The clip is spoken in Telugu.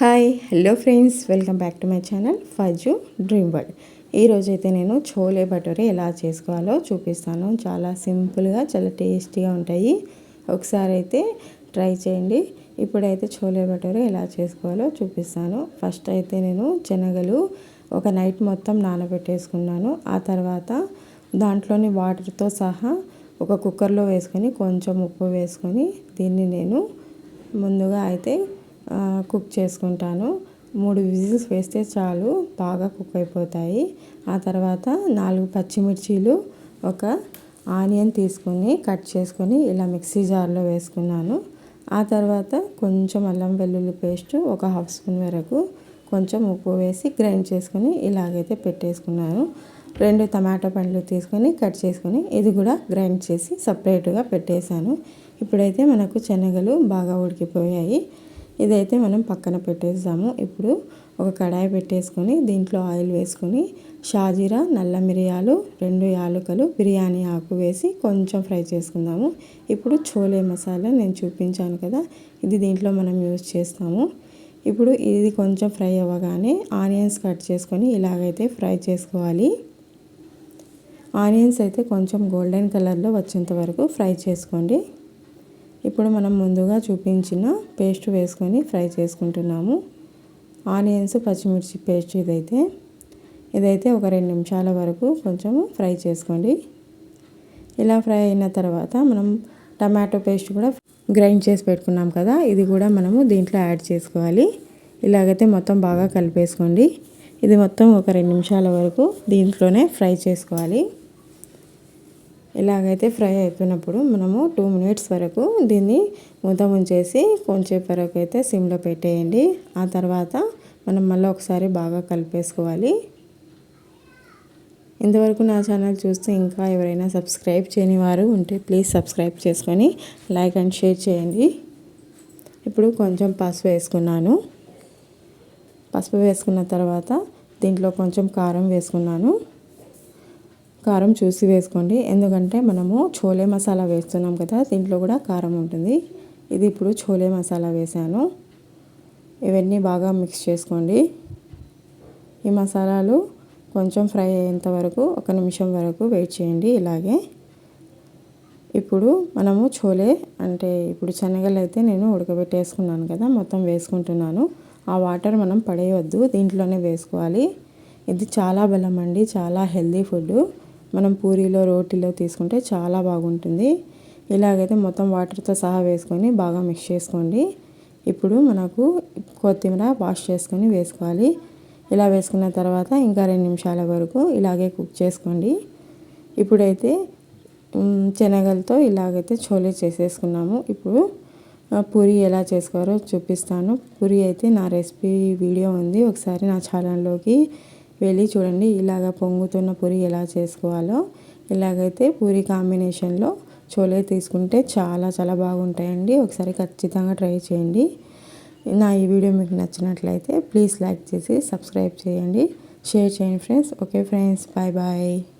Hi hello friends welcome back to my channel Fazu dream world ఈరోజైతే నేను చోలే భటూరే ఎలా చేసుకోవాలో చూపిస్తాను. చాలా సింపుల్గా చాలా టేస్టీగా ఉంటాయి. ఒకసారి అయితే ట్రై చేయండి. ఇప్పుడైతే చోలే భటూరే ఎలా చేసుకోవాలో చూపిస్తాను. ఫస్ట్ అయితే నేను శనగలు ఒక నైట్ మొత్తం నానబెట్టేసుకున్నాను. ఆ తర్వాత దాంట్లోని వాటర్తో సహా ఒక కుక్కర్లో వేసుకొని కొంచెం ఉప్పు వేసుకొని దీన్ని నేను ముందుగా అయితే కుక్ చేసుకుంటాను. మూడు విజిల్స్ వేస్తే చాలు బాగా కుక్ అయిపోతాయి. ఆ తర్వాత నాలుగు పచ్చిమిర్చీలు ఒక ఆనియన్ తీసుకొని కట్ చేసుకొని ఇలా మిక్సీ జార్లో వేసుకున్నాను. ఆ తర్వాత కొంచెం అల్లం వెల్లుల్లి పేస్ట్ ఒక హాఫ్ స్పూన్ వరకు కొంచెం ఉప్పు వేసి గ్రైండ్ చేసుకొని ఇలాగైతే పెట్టేసుకున్నాను. రెండు టమాటా పండ్లు తీసుకొని కట్ చేసుకొని ఇది కూడా గ్రైండ్ చేసి సపరేట్గా పెట్టేశాను. ఇప్పుడైతే మనకు శనగలు బాగా ఉడికిపోయాయి. ఇదైతే మనం పక్కన పెట్టేసాము ఇప్పుడు ఒక కడాయి పెట్టేసుకొని దీంట్లో ఆయిల్ వేసుకొని షాజీరా నల్ల మిరియాలు రెండు యాలకులు బిర్యానీ ఆకు వేసి కొంచెం ఫ్రై చేసుకుందాము. ఇప్పుడు చోలే మసాలా నేను చూపించాను కదా ఇది దీంట్లో మనం యూజ్ చేస్తాము. ఇప్పుడు ఇది కొంచెం ఫ్రై అవ్వగానే ఆనియన్స్ కట్ చేసుకొని ఇలాగైతే ఫ్రై చేసుకోవాలి. ఆనియన్స్ అయితే కొంచెం గోల్డెన్ కలర్లో వచ్చేంత వరకు ఫ్రై చేసుకోండి. ఇప్పుడు మనం ముందుగా చూపించిన పేస్ట్ వేసుకొని ఫ్రై చేసుకుంటున్నాము. ఆనియన్స్ పచ్చిమిర్చి పేస్ట్ ఇదైతే. ఇదైతే ఒక రెండు నిమిషాల వరకు కొంచెం ఫ్రై చేసుకోండి. ఇలా ఫ్రై అయిన తర్వాత మనం టమాటో పేస్ట్ కూడా గ్రైండ్ చేసి పెట్టుకున్నాం కదా ఇది కూడా మనము దీంట్లో యాడ్ చేసుకోవాలి. ఇలాగైతే మొత్తం బాగా కలిపేసుకోండి. ఇది మొత్తం ఒక రెండు నిమిషాల వరకు దీంట్లోనే ఫ్రై చేసుకోవాలి. ఇలాగైతే ఫ్రై అయిపోయినప్పుడు మనము టూ మినిట్స్ వరకు దీన్ని మూత ఉంచేసి కొంచెం వరకు అయితే సిమ్లో పెట్టేయండి. ఆ తర్వాత మనం మళ్ళీ ఒకసారి బాగా కలిపేసుకోవాలి. ఇంతవరకు నా ఛానల్ చూస్తే ఇంకా ఎవరైనా సబ్స్క్రైబ్ చేయని వారు ఉంటే ప్లీజ్ సబ్స్క్రైబ్ చేసుకొని లైక్ అండ్ షేర్ చేయండి. ఇప్పుడు కొంచెం పసుపు వేసుకున్నాను. పసుపు వేసుకున్న తర్వాత దీంట్లో కొంచెం కారం వేసుకున్నాను. కారం చూసి వేసుకోండి. ఎందుకంటే మనము చోలే మసాలా వేస్తున్నాం కదా దీంట్లో కూడా కారం ఉంటుంది. ఇది ఇప్పుడు చోలే మసాలా వేసాను. ఇవన్నీ బాగా మిక్స్ చేసుకోండి. ఈ మసాలాలు కొంచెం ఫ్రై అయ్యేంత వరకు ఒక నిమిషం వరకు వెయిట్ చేయండి ఇలాగే. ఇప్పుడు మనము చోలే అంటే ఇప్పుడు శనగలు అయితే నేను ఉడకబెట్టేసుకున్నాను కదా మొత్తం వేసుకుంటున్నాను. ఆ వాటర్ మనం పడేయవద్దు దీంట్లోనే వేసుకోవాలి. ఇది చాలా బలం అండి చాలా హెల్దీ ఫుడ్ మనం పూరీలో రోటీలో తీసుకుంటే చాలా బాగుంటుంది. ఇలాగైతే మొత్తం వాటర్తో సహా వేసుకొని బాగా మిక్స్ చేసుకోండి. ఇప్పుడు మనకు కొత్తిమీర వాష్ చేసుకొని వేసుకోవాలి. ఇలా వేసుకున్న తర్వాత ఇంకా రెండు నిమిషాల వరకు ఇలాగే కుక్ చేసుకోండి. ఇప్పుడైతే శనగలతో ఇలాగైతే చోలే చేసేసుకున్నాము. ఇప్పుడు పూరి ఎలా చేసుకోవాలో చూపిస్తాను. పూరి అయితే నా రెసిపీ వీడియో ఉంది. ఒకసారి నా ఛానల్లోకి వెళ్ళి చూడండి ఇలాగ పొంగుతున్న పూరి ఎలా చేసుకోవాలో. ఇలాగైతే పూరి కాంబినేషన్లో చోలే తీసుకుంటే చాలా చాలా బాగుంటాయండి. ఒకసారి ఖచ్చితంగా ట్రై చేయండి. నా ఈ వీడియో మీకు నచ్చినట్లయితే ప్లీజ్ లైక్ చేసి సబ్స్క్రైబ్ చేయండి. షేర్ చేయండి friends. Okay friends. Bye bye.